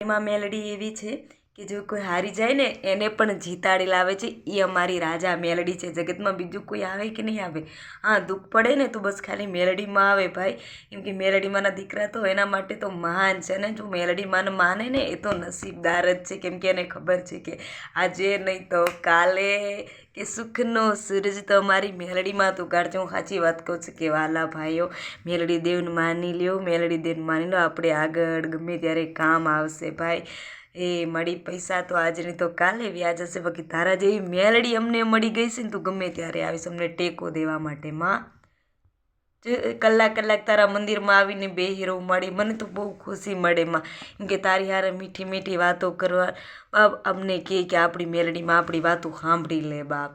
એમાં મેલડી એવી છે કે જો કોઈ હારી જાય ને, એને પણ જીતાડી લાવે છે. એ અમારી રાજા મેલડી છે. જગતમાં બીજું કોઈ આવે કે નહીં આવે? હા, દુઃખ પડે ને તો બસ ખાલી મેલડીમાં આવે ભાઈ. કેમ કે મેલડીમાંના દીકરા તો એના માટે તો મહાન છે ને. જો મેલડીમાં માને ને, એ તો નસીબદાર જ છે. કેમ કે એને ખબર છે કે આજે નહીં તો કાલે કે સુખનો સૂરજ તો અમારી મેલડીમાં તો કાઢજો હું સાચી વાત કહું છું કે વાલા ભાઈઓ, મેલડી દેવને માની લ્યો. મેલડી દેવને માની લો આપણે આગળ ગમે ત્યારે કામ આવશે ભાઈ. એ મળી પૈસા તો આજ નહીં તો કાલે વ્યાજ હશે. બાકી તારા જેવી મેલડી અમને મળી ગઈ છે ને તું ગમે ત્યારે આવીશ અમને ટેકો દેવા માટે, માં. કલાક કલાક તારા મંદિરમાં આવીને બે હીરો મળી મને તો બહુ ખુશી મળે, માં. કેમ કે તારી હારે મીઠી મીઠી વાતો કરવા, બાપ અમને કહે કે આપણી મેલડીમાં આપણી વાતો સાંભળી લે, બાપ.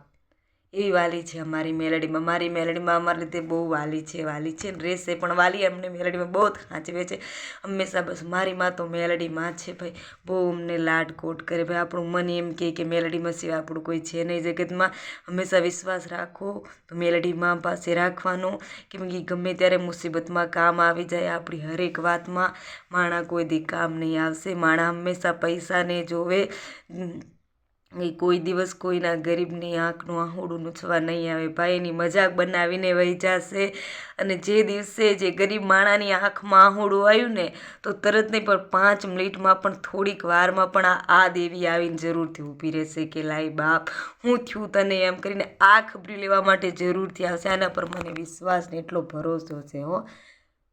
એવી વાલી છે અમારી મેલડીમાં. મારી મેલડીમાં અમારી રીતે બહુ વાલી છે વાલી છે ને રહેશે પણ વાલી અમને મેલડીમાં બહુ જ સાચવે છે. હંમેશા બસ મારી માં તો મેલડીમાં છે ભાઈ. બહુ અમને લાડ કોટ કરે ભાઈ. આપણું મન એમ કહે કે મેલડીમાં સિવાય આપણું કોઈ છે નહીં જગતમાં. હંમેશા વિશ્વાસ રાખો. તો મેલડીમાં પાસે રાખવાનો કેમ કે ગમે ત્યારે મુસીબતમાં કામ આવી જાય આપણી હરેક વાતમાં. માણા કોઈ દી કામ નહીં આવશે. માણા હંમેશા પૈસાને જોવે. એ કોઈ દિવસ કોઈના ગરીબની આંખનું આહુડું નૂછવા નહીં આવે. ભાઈ એની મજાક બનાવીને વહી જશે અને જે દિવસે જે ગરીબ માણાની આંખમાં આહુડું આવ્યું ને, તો તરત નહીં, પણ પાંચ મિનિટમાં પણ થોડીક વારમાં પણ આ આ દેવી આવીને જરૂરથી ઊભી રહેશે કે લાઈ બાપ, હું થયું તને એમ કરીને આ ખબરી લેવા માટે જરૂરથી આવશે. આના પર મને વિશ્વાસ ને એટલો ભરોસો છે, હો.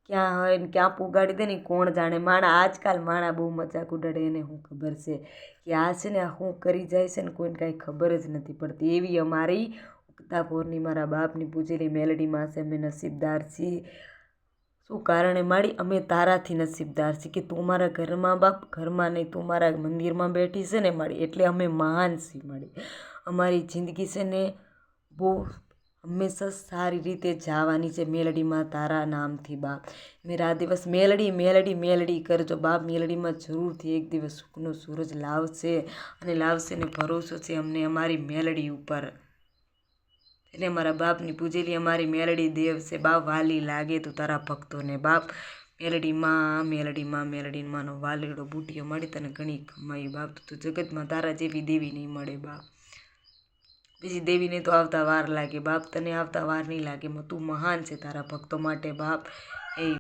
ક્યાં હોય ને ક્યાં પુગાડી દે ને કોણ જાણે? માણા આજકાલ માણા બહુ મજાક ઉડાડે એને શું ખબર છે? કે આ છે ને આ શું કરી જાય છે ને કોઈને કાંઈ ખબર જ નથી પડતી. એવી અમારી ઉગતા પોરની મારા બાપની પૂજેલી મેલડીમાં છે. અમે નસીબદાર છીએ. શું કારણે માડી અમે તારાથી નસીબદાર છીએ કે તું મારા ઘરમાં બાપ, ઘરમાં નહીં, તું મારા મંદિરમાં બેઠી છે ને માડી એટલે અમે મહાન છીએ માડી અમારી જિંદગી છે ને બહુ હંમેશા સારી રીતે જવાની છે મેલડીમાં તારા નામથી બાપ. મેરા દિવસ મેલડી મેલડી મેલડી કરજો બાપ મેલડીમાં જરૂરથી એક દિવસ સુખનો સૂરજ લાવશે અને લાવશે ને ભરોસો છે અમને અમારી મેલડી ઉપર. એને અમારા બાપની પૂજેલી અમારી મેલડી દેવ છે. બાપ વાલી લાગે તો તારા ભક્તોને બાપ. મેલડીમાં મેલડીમાં મેલડીમાંનો વાલીડો બુટીઓ મળી તને ઘણી કમાઈ. બાપ, તો જગતમાં તારા જેવી દેવી નહીં મળે બાપ. બીજી દેવીને તો આવતા વાર લાગે, બાપ તને આવતા વાર નહીં લાગે તું મહાન છે તારા ભક્તો માટે બાપ. એ